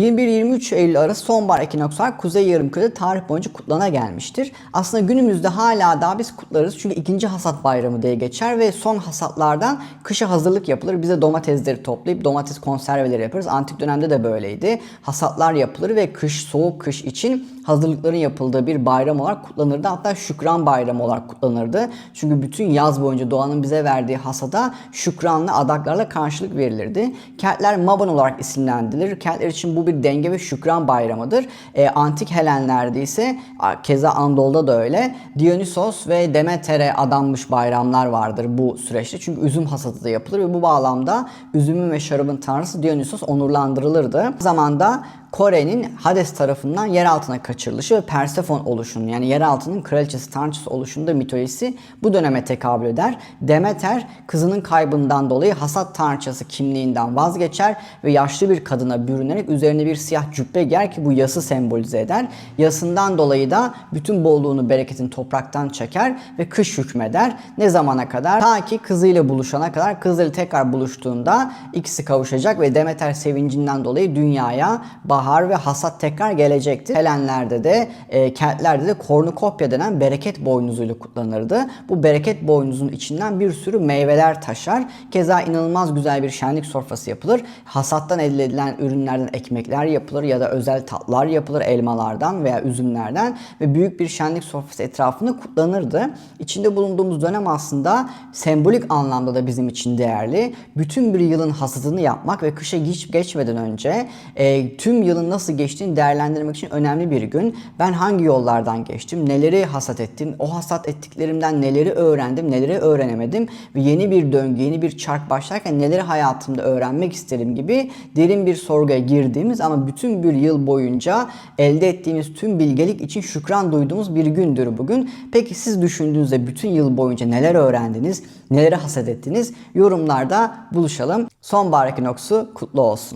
21-23 Eylül arası sonbahar ekinokslar Kuzey Yarımküre'de tarih boyunca kutlana gelmiştir. Aslında günümüzde hala daha biz kutlarız çünkü ikinci hasat bayramı diye geçer ve son hasatlardan kışa hazırlık yapılır. Bize domatesleri toplayıp domates konserveleri yaparız. Antik dönemde de böyleydi. Hasatlar yapılır ve kış, soğuk kış için hazırlıkların yapıldığı bir bayram olarak kutlanırdı. Hatta şükran bayramı olarak kutlanırdı. Çünkü bütün yaz boyunca doğanın bize verdiği hasada şükranlı adaklarla karşılık verilirdi. Keltler Maban olarak isimlendirilir. Keltler için bu bir denge ve şükran bayramıdır. E, Antik Helenlerde ise keza Anadolu'da da öyle. Dionysos ve Demeter'e adanmış bayramlar vardır bu süreçte. Çünkü üzüm hasadı da yapılır ve bu bağlamda üzümün ve şarabın tanrısı Dionysos onurlandırılırdı. Aynı zamanda Kore'nin Hades tarafından yer altına kaçırılışı ve Persefon oluşunun yani yer altının kraliçesi tanrıçısı oluşunda mitolojisi bu döneme tekabül eder. Demeter kızının kaybından dolayı hasat tanrıçası kimliğinden vazgeçer ve yaşlı bir kadına bürünerek üzerine bir siyah cübbe giyer ki bu yası sembolize eder. Yasından dolayı da bütün bolluğunu bereketini topraktan çeker ve kış hükmeder. Ne zamana kadar? Ta ki kızıyla buluşana kadar kızıyla tekrar buluştuğunda ikisi kavuşacak ve Demeter sevincinden dolayı dünyaya bahar ve hasat tekrar gelecektir. Helenlerde de e, Keltlerde de kornukopya denen bereket boynuzuyla kutlanırdı. Bu bereket boynuzun içinden bir sürü meyveler taşar. Keza inanılmaz güzel bir şenlik sofrası yapılır. Hasattan elde edilen ürünlerden ekmekler yapılır ya da özel tatlar yapılır elmalardan veya üzümlerden ve büyük bir şenlik sofrası etrafında kutlanırdı. İçinde bulunduğumuz dönem aslında sembolik anlamda da bizim için değerli. Bütün bir yılın hasadını yapmak ve kışa hiç geçmeden önce e, tüm yılın nasıl geçtiğini değerlendirmek için önemli bir gün. Ben hangi yollardan geçtim, neleri hasat ettim, o hasat ettiklerimden neleri öğrendim, neleri öğrenemedim ve yeni bir döngü, yeni bir çark başlarken neleri hayatımda öğrenmek isterim gibi derin bir sorguya girdiğimiz ama bütün bir yıl boyunca elde ettiğimiz tüm bilgelik için şükran duyduğumuz bir gündür bugün. Peki siz düşündüğünüzde bütün yıl boyunca neler öğrendiniz, neleri hasat ettiniz? Yorumlarda buluşalım. Sonbahar ekinoksu kutlu olsun.